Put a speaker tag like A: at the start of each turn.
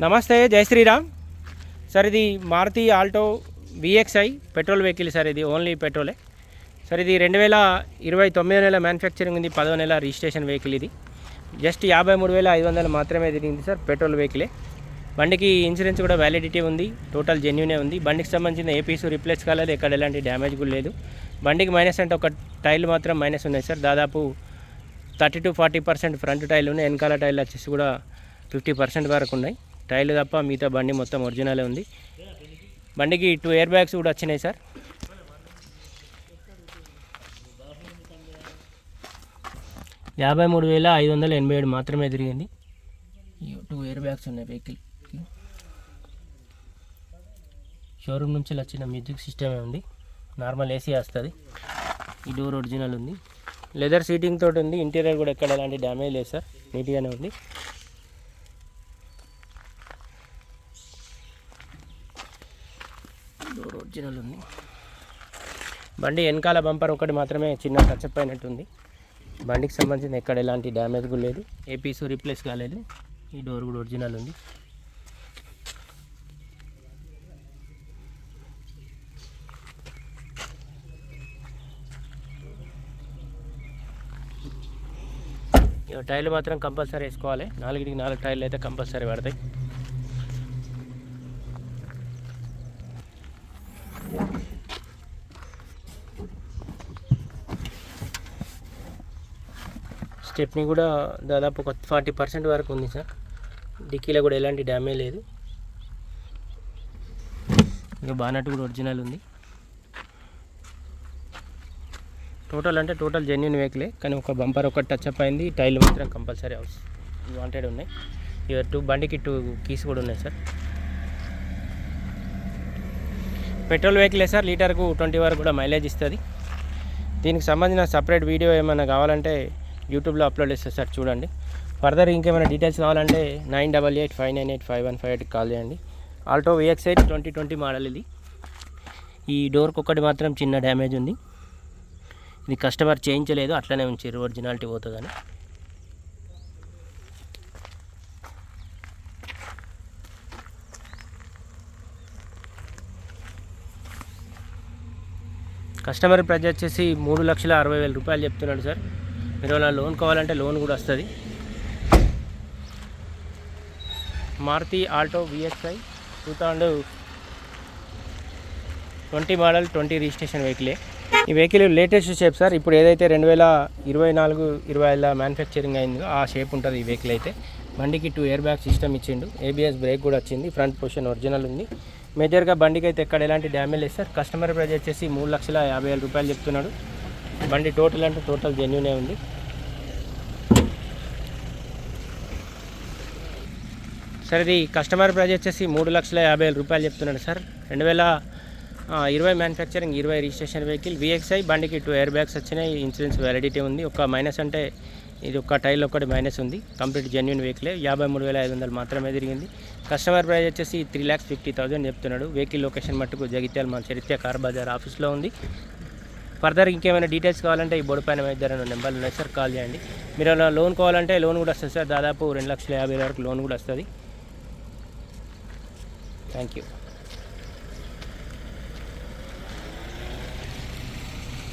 A: నమస్తే జై శ్రీరామ్. సార్ ఇది Maruti alto VXI petrol vehicle sir ఇది ఓన్లీ పెట్రోలే. సార్ ఇది రెండు వేల ఇరవై తొమ్మిదో నెల మ్యానుఫ్యాక్చరింగ్ ఉంది పదో నెల రిజిస్ట్రేషన్ వెహికల్ ఇది. జస్ట్ యాభై మూడు వేల ఐదు వందలు మాత్రమే తిరిగింది సార్ పెట్రోల్ వెహికలే బండికి ఇన్సూరెన్స్ కూడా వ్యాలిడిటీ ఉంది టోటల్ జెన్యునే ఉంది. బండికి సంబంధించిన ఏ పీసు రిప్లేస్ కాలేదు ఎక్కడ ఎలాంటి డ్యామేజ్ కూడా లేదు. బండికి మైనస్ అంటే ఒక టైల్ మాత్రం మైనస్ ఉన్నాయి సార్. దాదాపు thirty to forty percent front tyre ఉన్నాయి వెనకాల టైల్ వచ్చేసి కూడా ఫిఫ్టీ పర్సెంట్ వరకు ఉన్నాయి. టైల్ తప్ప మిగతా బండి మొత్తం ఒరిజినలే ఉంది. బండికి టూ ఇయర్ బ్యాగ్స్ కూడా వచ్చినాయి సార్. యాభై మూడు వేల ఐదు వందల ఎనభై ఏడు మాత్రమే తిరిగింది. టూ ఇయర్ బ్యాగ్స్ ఉన్నాయి వెహికల్కి. షోరూమ్ నుంచి వచ్చిన మ్యూజిక్ సిస్టమే ఉంది. నార్మల్ ఏసీ వస్తుంది. ఈ డోర్ ఒరిజినల్ ఉంది. లెదర్ సీటింగ్ తోటి ఉంది. ఇంటీరియర్ కూడా ఎక్కడ ఎలాంటి డ్యామేజ్ లేదు సార్. నీట్గానే ఉంది. ఒరిజినల్ ఉంది బండి వెనకాల బంపర్ ఒకటి మాత్రమే చిన్న టచ్అప్ అయినట్టుంది బండికి సంబంధించిన ఎక్కడ ఎలాంటి డ్యామేజ్ కూడా లేదు. ఏ పీసు రీప్లేస్ కాలేదు. ఈ డోర్ కూడా ఒరిజినల్ ఉంది. టైర్లు మాత్రం కంపల్సరీ వేసుకోవాలి. నాలుగింటికి నాలుగు టైర్లు అయితే కంపల్సరీ పడతాయి. స్టెప్ని కూడా దాదాపు ఒక ఫార్టీ పర్సెంట్ వరకు ఉంది సార్. డిక్కీలో కూడా ఎలాంటి డ్యామేజ్ లేదు. ఇక బానట్ కూడా ఒరిజినల్ ఉంది. టోటల్ అంటే టోటల్ జెన్యున్ వెహికలే కానీ ఒక బంపర్ ఒకటి టచ్ అప్ అయింది. టైల్ మాత్రం కంపల్సరీ హౌస్ వాంటెడ్ ఉన్నాయి. ఇక టూ బండికి టూ కీస్ కూడా ఉన్నాయి సార్. పెట్రోల్ వెహికలే సార్ లీటర్కు ట్వంటీ వరకు కూడా మైలేజ్ ఇస్తుంది. దీనికి సంబంధించిన సపరేట్ వీడియో ఏమైనా కావాలంటే యూట్యూబ్లో అప్లోడ్ చేస్తారు సార్ చూడండి. ఫర్దర్ ఇంకేమైనా డీటెయిల్స్ కావాలంటే nine double eight five nine eight five one five eight call చేయండి. Alto VX twenty twenty model ఇది. ఈ డోర్కి ఒకటి మాత్రం చిన్న డ్యామేజ్ ఉంది. ఇది కస్టమర్ చేయించలేదు అట్లనే ఉంచారు ఒరిజినాలిటీ పోతుందని. కస్టమర్ ప్రైజ్ వచ్చేసి మూడు లక్షల అరవై వేల రూపాయలు చెప్తున్నాడు సార్. మీరు ఏమైనా లోన్ కావాలంటే లోన్ కూడా వస్తుంది. Maruti alto VSI two thousand twenty model twenty registration వెహికలే. ఈ వెహికల్ లేటెస్ట్ షేప్ సార్. ఇప్పుడు ఏదైతే రెండు వేల ఇరవై నాలుగు ఇరవై ఐదులో మ్యానుఫ్యాక్చరింగ్ అయిందో ఆ షేప్ ఉంటుంది ఈ వెహికల్ అయితే. బండికి టూ ఇయర్ బ్యాగ్ సిస్టమ్ ఇచ్చిండు. ఏబిఎస్ బ్రేక్ కూడా వచ్చింది. ఫ్రంట్ పొజిషన్ ఒరిజినల్ ఉంది. మేజర్గా బండికి అయితే ఎక్కడ ఎలాంటి డ్యామేజ్ లేదు సార్. కస్టమర్ ప్రైజ్ వచ్చేసి మూడు లక్షల యాభై వేల రూపాయలు చెప్తున్నాడు. బండి టోటల్ అంటే టోటల్ జెన్యునే ఉంది. సార్ ఇది కస్టమర్ ప్రైజ్ వచ్చేసి మూడు లక్షల యాభై వేల రూపాయలు చెప్తున్నాడు సార్. రెండు వేల ఇరవై మ్యానుఫ్యాక్చరింగ్ ఇరవై రిజిస్ట్రేషన్ వెహికల్ విఎక్స్ఐ బండికి టూ ఎయిర్ బ్యాగ్స్ వచ్చినాయి ఇన్సూరెన్స్ వ్యాలిడిటీ ఉంది. ఒక మైనస్ అంటే ఇది ఒక టైల్ ఒకటి మైనస్ ఉంది. కంప్లీట్ జెన్యున్ వెహికలే. యాభై మూడు వేల ఐదు వందలు మాత్రమే తిరిగింది. కస్టమర్ ప్రైస్ వచ్చేసి త్రీ ల్యాక్స్ ఫిఫ్టీ థౌసండ్ చెప్తున్నాడు. వెహికల్ లొకేషన్ మట్టుకు జగిత్యాల మన చరిత్ర కార్ బజార్ ఆఫీస్లో ఉంది. ఫర్దర్ ఇంకేమైనా డీటెయిల్స్ కావాలంటే ఈ బోర్డు పైన ఇద్దరు నెంబర్లు ఉన్నాయి. సార్ కాల్ చేయండి. మీరు లోన్ కావాలంటే లోన్ కూడా వస్తుంది సార్. దాదాపు రెండు లక్షల యాభై వరకు లోన్ కూడా వస్తుంది. Thank you